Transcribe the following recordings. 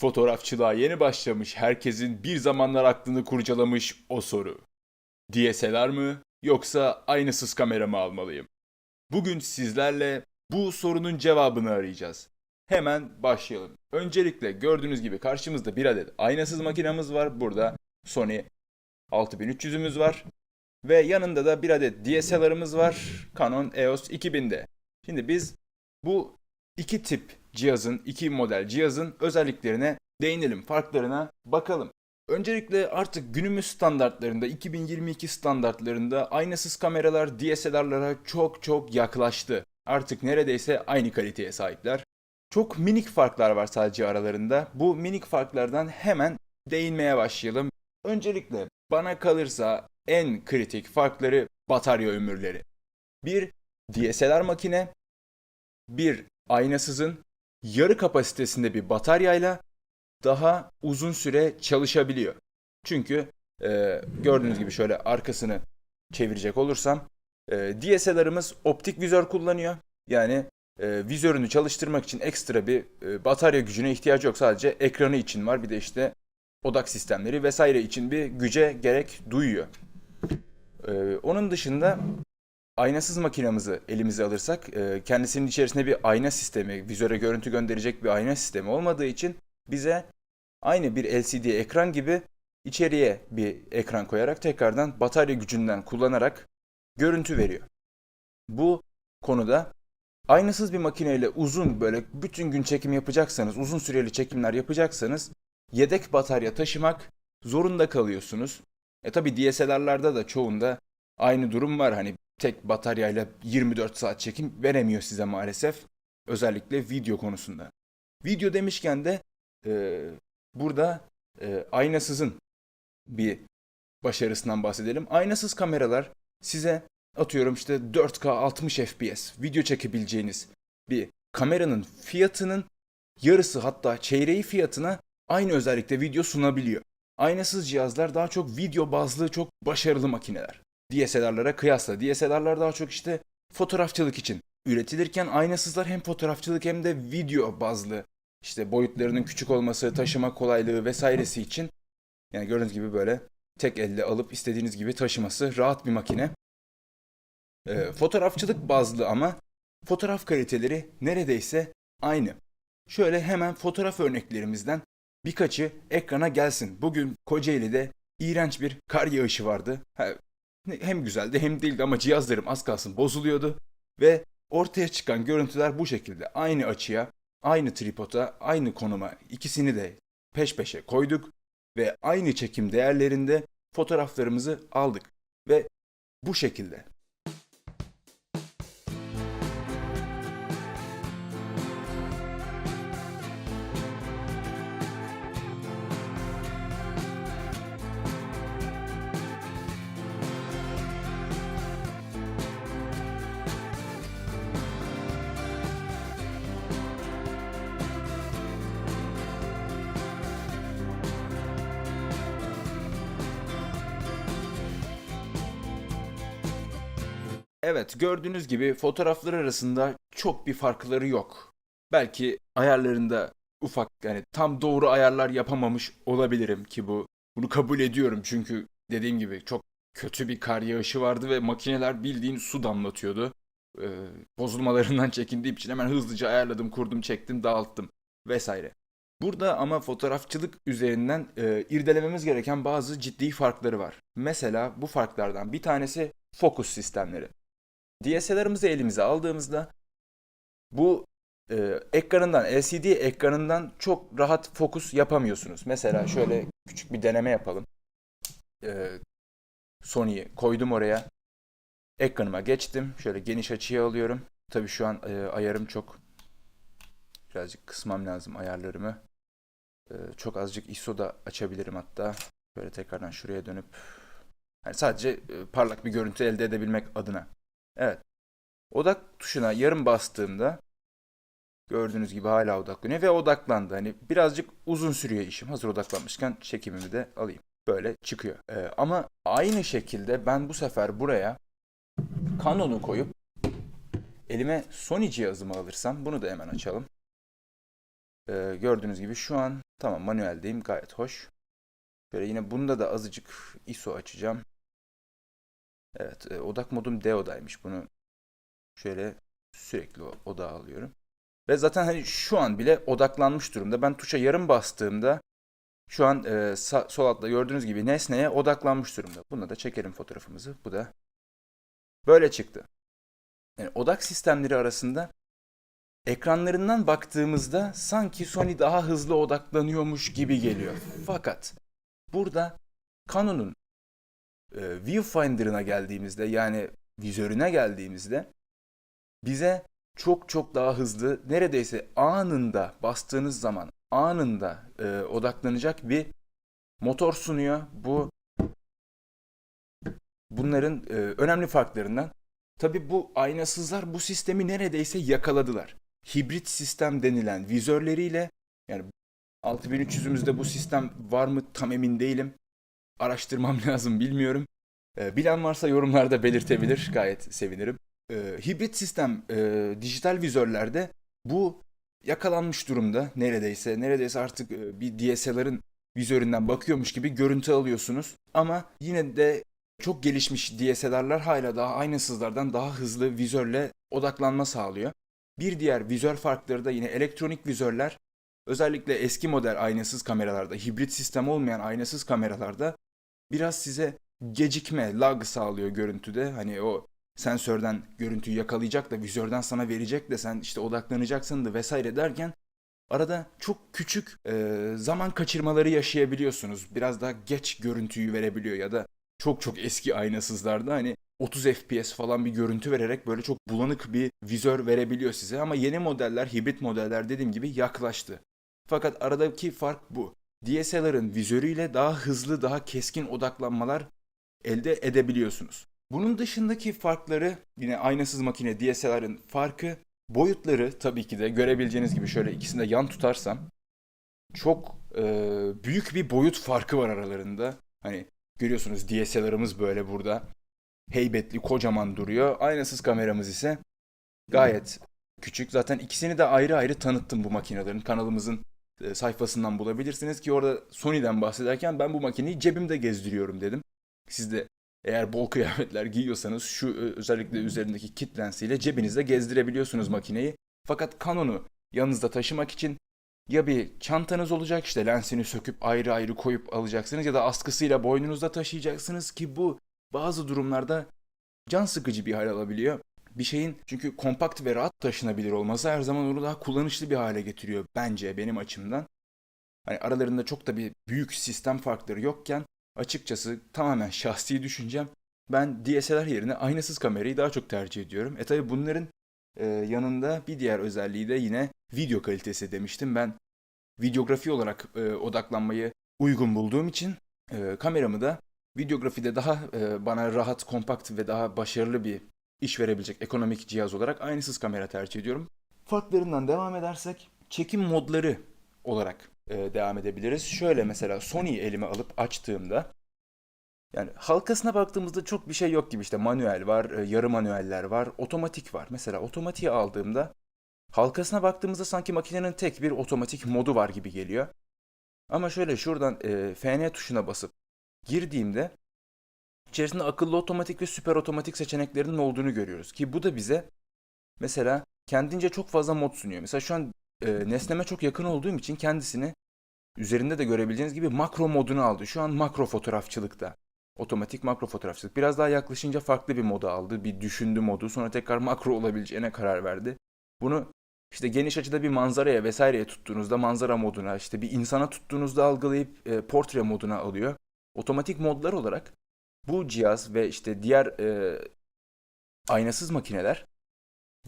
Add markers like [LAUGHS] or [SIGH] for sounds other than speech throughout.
Fotoğrafçılığa yeni başlamış herkesin bir zamanlar aklını kurcalamış o soru. DSLR mı yoksa aynasız kamera mı almalıyım? Bugün sizlerle bu sorunun cevabını arayacağız. Hemen başlayalım. Öncelikle gördüğünüz gibi karşımızda bir adet aynasız makinamız var. Burada Sony 6300'ümüz var. Ve yanında da bir adet DSLR'ımız var. Canon EOS 2000'de. Şimdi biz bu iki tip cihazın, iki model cihazın özelliklerine değinelim, farklarına bakalım. Öncelikle artık günümüz standartlarında, 2022 standartlarında aynasız kameralar DSLR'lara çok çok yaklaştı. Artık neredeyse aynı kaliteye sahipler. Çok minik farklar var sadece aralarında. Bu minik farklardan hemen değinmeye başlayalım. Öncelikle bana kalırsa en kritik farkları batarya ömürleri. Bir DSLR makine, bir aynasızın yarı kapasitesinde bir bataryayla daha uzun süre çalışabiliyor. Çünkü e, gördüğünüz gibi şöyle arkasını çevirecek olursam e, DSLR'ımız optik vizör kullanıyor. Yani e, vizörünü çalıştırmak için ekstra bir e, batarya gücüne ihtiyacı yok. Sadece ekranı için var. Bir de işte odak sistemleri vesaire için bir güce gerek duyuyor. E, onun dışında aynasız makinamızı elimize alırsak e, kendisinin içerisinde bir ayna sistemi, vizöre görüntü gönderecek bir ayna sistemi olmadığı için bize aynı bir LCD ekran gibi içeriye bir ekran koyarak tekrardan batarya gücünden kullanarak görüntü veriyor. Bu konuda aynasız bir makineyle uzun böyle bütün gün çekim yapacaksanız, uzun süreli çekimler yapacaksanız yedek batarya taşımak zorunda kalıyorsunuz. E tabi DSLR'larda da çoğunda aynı durum var. Hani tek bataryayla 24 saat çekim veremiyor size maalesef. Özellikle video konusunda. Video demişken de e, burada e, aynasızın bir başarısından bahsedelim. Aynasız kameralar size atıyorum işte 4K 60 FPS video çekebileceğiniz bir kameranın fiyatının yarısı hatta çeyreği fiyatına aynı özellikle video sunabiliyor. Aynasız cihazlar daha çok video bazlı çok başarılı makineler. DSLR'lara kıyasla. DSLR'lar daha çok işte fotoğrafçılık için üretilirken aynasızlar hem fotoğrafçılık hem de video bazlı işte boyutlarının küçük olması, taşıma kolaylığı vesairesi için yani gördüğünüz gibi böyle tek elle alıp istediğiniz gibi taşıması rahat bir makine. Ee, fotoğrafçılık bazlı ama fotoğraf kaliteleri neredeyse aynı. Şöyle hemen fotoğraf örneklerimizden birkaçı ekrana gelsin. Bugün Kocaeli'de iğrenç bir kar yağışı vardı. Ha, hem güzeldi hem değildi ama cihazlarım az kalsın bozuluyordu. Ve ortaya çıkan görüntüler bu şekilde. Aynı açıya, aynı tripoda, aynı konuma ikisini de peş peşe koyduk. Ve aynı çekim değerlerinde fotoğraflarımızı aldık. Ve bu şekilde. Evet, gördüğünüz gibi fotoğraflar arasında çok bir farkları yok. Belki ayarlarında ufak yani tam doğru ayarlar yapamamış olabilirim ki bu bunu kabul ediyorum çünkü dediğim gibi çok kötü bir kar yağışı vardı ve makineler bildiğin su damlatıyordu. Ee, bozulmalarından [LAUGHS] çekindiğim için hemen hızlıca ayarladım, kurdum, çektim, dağıttım vesaire. Burada ama fotoğrafçılık üzerinden e, irdelememiz gereken bazı ciddi farkları var. Mesela bu farklardan bir tanesi fokus sistemleri. DSLR'ımızı elimize aldığımızda bu e, ekranından, LCD ekranından çok rahat fokus yapamıyorsunuz. Mesela şöyle küçük bir deneme yapalım. E, Sony'yi koydum oraya. Ekranıma geçtim. Şöyle geniş açıya alıyorum. Tabii şu an e, ayarım çok birazcık kısmam lazım ayarlarımı. E, çok azıcık ISO da açabilirim hatta. Böyle tekrardan şuraya dönüp yani sadece e, parlak bir görüntü elde edebilmek adına. Evet. Odak tuşuna yarım bastığımda gördüğünüz gibi hala odaklanıyor ve odaklandı. Hani birazcık uzun sürüyor işim. Hazır odaklanmışken çekimimi de alayım. Böyle çıkıyor. Ee, ama aynı şekilde ben bu sefer buraya Canon'u koyup elime Sony cihazımı alırsam bunu da hemen açalım. Ee, gördüğünüz gibi şu an tamam manueldeyim gayet hoş. Şöyle yine bunda da azıcık ISO açacağım. Evet e, odak modum DO'daymış. Bunu şöyle sürekli o- odağa alıyorum. Ve zaten hani şu an bile odaklanmış durumda. Ben tuşa yarım bastığımda şu an e, sağ- sol altta gördüğünüz gibi nesneye odaklanmış durumda. Buna da çekelim fotoğrafımızı. Bu da böyle çıktı. Yani odak sistemleri arasında ekranlarından baktığımızda sanki Sony daha hızlı odaklanıyormuş gibi geliyor. Fakat burada Canon'un e, viewfinder'ına geldiğimizde yani vizörüne geldiğimizde bize çok çok daha hızlı neredeyse anında bastığınız zaman anında e, odaklanacak bir motor sunuyor. Bu bunların e, önemli farklarından. Tabi bu aynasızlar bu sistemi neredeyse yakaladılar. Hibrit sistem denilen vizörleriyle yani 6300'ümüzde bu sistem var mı tam emin değilim. Araştırmam [LAUGHS] lazım bilmiyorum. E, bilen varsa yorumlarda belirtebilir. Gayet sevinirim. E, hibrit sistem e, dijital vizörlerde bu yakalanmış durumda neredeyse. Neredeyse artık e, bir DSLR'ın vizöründen bakıyormuş gibi görüntü alıyorsunuz. Ama yine de çok gelişmiş DSLR'lar hala daha aynasızlardan daha hızlı vizörle odaklanma sağlıyor. Bir diğer vizör farkları da yine elektronik vizörler. Özellikle eski model aynasız kameralarda, hibrit sistem olmayan aynasız kameralarda biraz size gecikme, lag sağlıyor görüntüde. Hani o sensörden görüntüyü yakalayacak da vizörden sana verecek de sen işte odaklanacaksın da vesaire derken arada çok küçük e, zaman kaçırmaları yaşayabiliyorsunuz. Biraz daha geç görüntüyü verebiliyor ya da çok çok eski aynasızlarda hani 30 FPS falan bir görüntü vererek böyle çok bulanık bir vizör verebiliyor size ama yeni modeller, hibrit modeller dediğim gibi yaklaştı. Fakat aradaki fark bu. DSLR'ın vizörüyle daha hızlı, daha keskin odaklanmalar elde edebiliyorsunuz. Bunun dışındaki farkları yine aynasız makine DSLR'ın farkı boyutları tabii ki de görebileceğiniz gibi şöyle ikisini de yan tutarsam çok e, büyük bir boyut farkı var aralarında. Hani görüyorsunuz DSLR'ımız böyle burada heybetli kocaman duruyor. Aynasız kameramız ise gayet küçük. Zaten ikisini de ayrı ayrı tanıttım bu makinelerin. Kanalımızın sayfasından bulabilirsiniz ki orada Sony'den bahsederken ben bu makineyi cebimde gezdiriyorum dedim. Siz de eğer bol kıyafetler giyiyorsanız şu e, özellikle üzerindeki kit lensiyle cebinizde gezdirebiliyorsunuz makineyi. Fakat Canon'u yanınızda taşımak için ya bir çantanız olacak işte lensini söküp ayrı ayrı koyup alacaksınız ya da askısıyla boynunuzda taşıyacaksınız ki bu bazı durumlarda can sıkıcı bir hal alabiliyor. Bir şeyin çünkü kompakt ve rahat taşınabilir olması her zaman onu daha kullanışlı bir hale getiriyor bence benim açımdan. Hani aralarında çok da bir büyük sistem farkları yokken açıkçası tamamen [LAUGHS] şahsi düşüncem ben DSLR yerine aynasız kamerayı daha çok tercih ediyorum. E tabi bunların e, yanında bir diğer özelliği de yine video kalitesi demiştim. Ben videografi olarak e, odaklanmayı uygun bulduğum için e, kameramı da videografide daha e, bana rahat, kompakt ve daha başarılı bir iş verebilecek ekonomik cihaz olarak aynısız kamera tercih ediyorum. Farklarından devam edersek çekim modları olarak e, devam edebiliriz. Şöyle mesela Sony'yi elime alıp açtığımda yani halkasına baktığımızda çok bir şey yok gibi işte manuel var, e, yarı manueller var, otomatik var. Mesela otomatiği aldığımda halkasına baktığımızda sanki makinenin tek bir otomatik modu var gibi geliyor. Ama şöyle şuradan e, FN tuşuna basıp girdiğimde içerisinde akıllı otomatik ve süper otomatik seçeneklerinin olduğunu görüyoruz. Ki bu da bize mesela kendince çok fazla mod sunuyor. Mesela şu an e, nesneme çok yakın olduğum için kendisini üzerinde de görebileceğiniz gibi makro modunu aldı. Şu an makro fotoğrafçılıkta. Otomatik makro fotoğrafçılık. Biraz daha yaklaşınca farklı bir modu aldı. Bir düşündü modu. Sonra tekrar makro olabileceğine karar verdi. Bunu işte geniş açıda bir manzaraya vesaireye tuttuğunuzda manzara moduna, işte bir insana tuttuğunuzda algılayıp e, portre moduna alıyor. Otomatik modlar olarak bu cihaz ve işte diğer e, aynasız makineler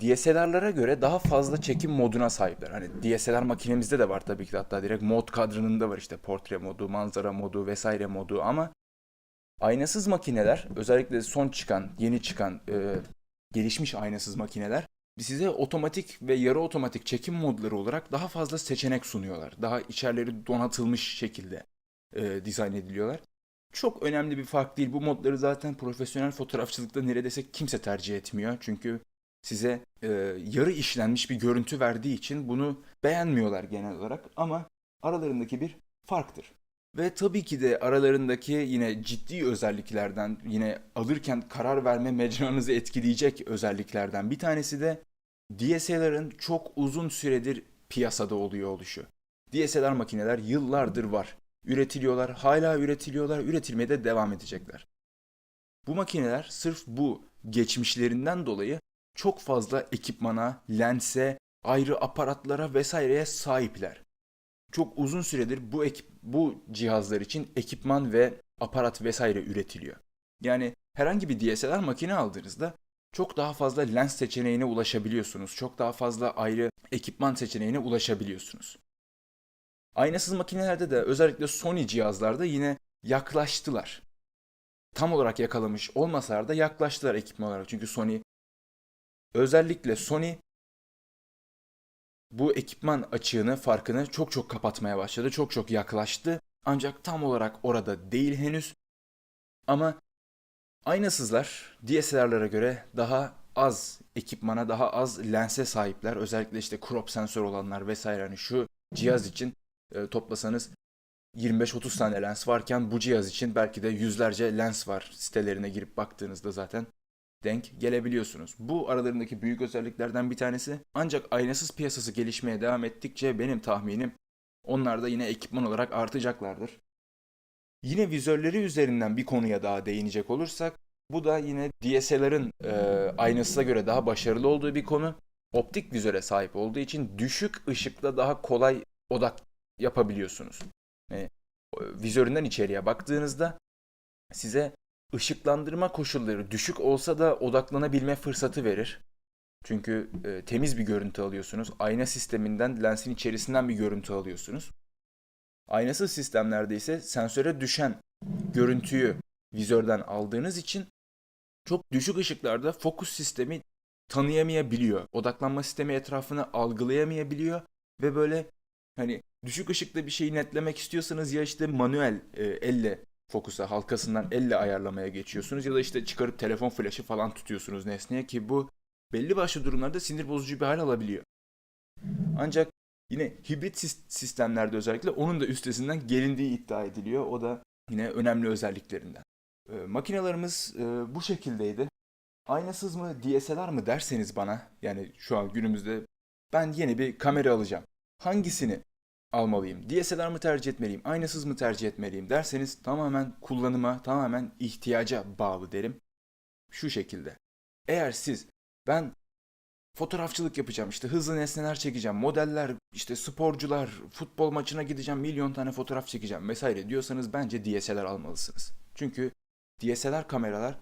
DSLR'lara göre daha fazla çekim moduna sahipler. Hani DSLR makinemizde de var tabii ki hatta direkt mod kadranında var işte portre modu, manzara modu vesaire modu ama aynasız makineler özellikle son çıkan, yeni çıkan e, gelişmiş aynasız makineler size otomatik ve yarı otomatik çekim modları olarak daha fazla seçenek sunuyorlar. Daha içerileri donatılmış şekilde e, dizayn ediliyorlar. Çok önemli bir fark değil. Bu modları zaten profesyonel fotoğrafçılıkta neredeyse kimse tercih etmiyor. Çünkü size e, yarı işlenmiş bir görüntü verdiği için bunu beğenmiyorlar genel olarak ama aralarındaki bir farktır. Ve tabii ki de aralarındaki yine ciddi özelliklerden, yine alırken karar verme mecranızı etkileyecek özelliklerden bir tanesi de DSLR'ın çok uzun süredir piyasada oluyor oluşu. DSLR makineler yıllardır var. Üretiliyorlar, hala üretiliyorlar, üretilmeye de devam edecekler. Bu makineler sırf bu geçmişlerinden dolayı çok fazla ekipmana, lense, ayrı aparatlara vesaireye sahipler. Çok uzun süredir bu ekip bu cihazlar için ekipman ve aparat vesaire üretiliyor. Yani herhangi bir DSLR makine aldığınızda çok daha fazla lens seçeneğine ulaşabiliyorsunuz. Çok daha fazla ayrı ekipman seçeneğine ulaşabiliyorsunuz. Aynasız makinelerde de özellikle Sony cihazlarda yine yaklaştılar. Tam olarak yakalamış olmasalar da yaklaştılar ekipman olarak. Çünkü Sony özellikle Sony bu ekipman açığını, farkını çok çok kapatmaya başladı. Çok çok yaklaştı. Ancak tam olarak orada değil henüz. Ama aynasızlar DSLR'lara göre daha az ekipmana, daha az lense sahipler. Özellikle işte crop sensör olanlar vesaire hani şu cihaz için e, toplasanız 25-30 tane lens varken bu cihaz için belki de yüzlerce lens var sitelerine girip baktığınızda zaten denk gelebiliyorsunuz. Bu aralarındaki büyük özelliklerden bir tanesi. Ancak aynasız piyasası gelişmeye devam ettikçe benim tahminim onlar da yine ekipman olarak artacaklardır. Yine vizörleri üzerinden bir konuya daha değinecek olursak bu da yine DSLR'ın e, aynasına göre daha başarılı olduğu bir konu. Optik vizöre sahip olduğu için düşük ışıkla daha kolay odak yapabiliyorsunuz. E, vizöründen içeriye baktığınızda size ışıklandırma koşulları düşük olsa da odaklanabilme fırsatı verir. Çünkü e, temiz bir görüntü alıyorsunuz. Ayna sisteminden lensin içerisinden bir görüntü alıyorsunuz. Aynasız sistemlerde ise sensöre düşen görüntüyü vizörden aldığınız için çok düşük ışıklarda fokus sistemi tanıyamayabiliyor. Odaklanma sistemi etrafını algılayamayabiliyor ve böyle hani düşük ışıkta bir şeyi netlemek istiyorsanız ya işte manuel e, elle fokusa halkasından elle ayarlamaya geçiyorsunuz ya da işte çıkarıp telefon flaşı falan tutuyorsunuz nesneye ki bu belli başlı durumlarda sinir bozucu bir hal alabiliyor. Ancak yine hibrit sis- sistemlerde özellikle onun da üstesinden gelindiği iddia ediliyor. O da yine önemli özelliklerinden. E, makinelerimiz e, bu şekildeydi. Aynasız mı DSLR mı derseniz bana yani şu an günümüzde ben yeni bir kamera alacağım. Hangisini almalıyım? DSLR mı tercih etmeliyim? Aynasız mı tercih etmeliyim derseniz tamamen kullanıma, tamamen ihtiyaca bağlı derim. Şu şekilde. Eğer siz ben fotoğrafçılık yapacağım, işte hızlı nesneler çekeceğim, modeller, işte sporcular, futbol maçına gideceğim, milyon tane fotoğraf çekeceğim vesaire diyorsanız bence DSLR almalısınız. Çünkü DSLR kameralar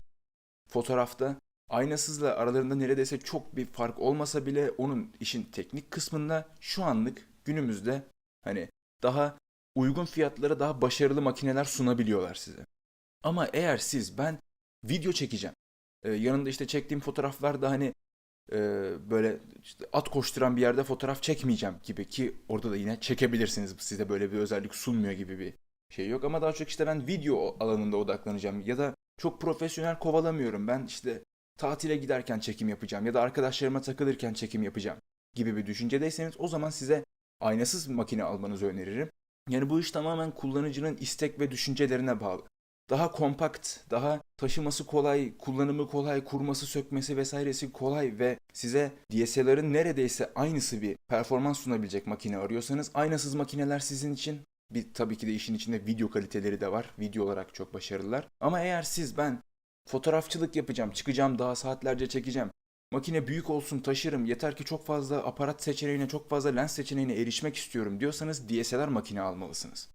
fotoğrafta aynasızla aralarında neredeyse çok bir fark olmasa bile onun işin teknik kısmında şu anlık günümüzde hani daha uygun fiyatlara daha başarılı makineler sunabiliyorlar size. Ama eğer siz ben video çekeceğim. e, yanında işte çektiğim fotoğraflar da hani e, böyle işte at koşturan bir yerde fotoğraf çekmeyeceğim gibi ki orada da yine çekebilirsiniz. Size böyle bir özellik sunmuyor gibi bir şey yok ama daha çok işte ben video alanında odaklanacağım ya da çok profesyonel kovalamıyorum. Ben işte tatile giderken çekim yapacağım ya da arkadaşlarıma takılırken çekim yapacağım gibi bir düşüncedeyseniz o zaman size aynasız makine almanızı öneririm. Yani bu iş tamamen kullanıcının istek ve düşüncelerine bağlı. Daha kompakt, daha taşıması kolay, kullanımı kolay, kurması, sökmesi vesairesi kolay ve size DSLR'ın neredeyse aynısı bir performans sunabilecek makine arıyorsanız aynasız makineler sizin için bir tabii ki de işin içinde video kaliteleri de var. Video olarak çok başarılılar. Ama eğer siz ben fotoğrafçılık yapacağım, çıkacağım daha saatlerce çekeceğim. Makine büyük olsun taşırım. Yeter ki çok fazla aparat seçeneğine, çok fazla lens seçeneğine erişmek istiyorum diyorsanız DSLR makine almalısınız.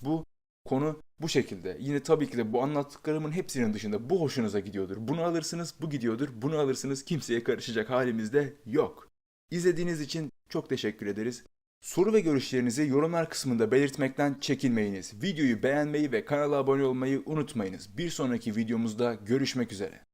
Bu konu bu şekilde. Yine tabii ki de bu anlattıklarımın hepsinin dışında bu hoşunuza gidiyordur. Bunu alırsınız, bu gidiyordur. Bunu alırsınız, kimseye karışacak halimizde yok. İzlediğiniz için çok teşekkür ederiz. Soru ve görüşlerinizi yorumlar kısmında belirtmekten çekinmeyiniz. Videoyu beğenmeyi ve kanala abone olmayı unutmayınız. Bir sonraki videomuzda görüşmek üzere.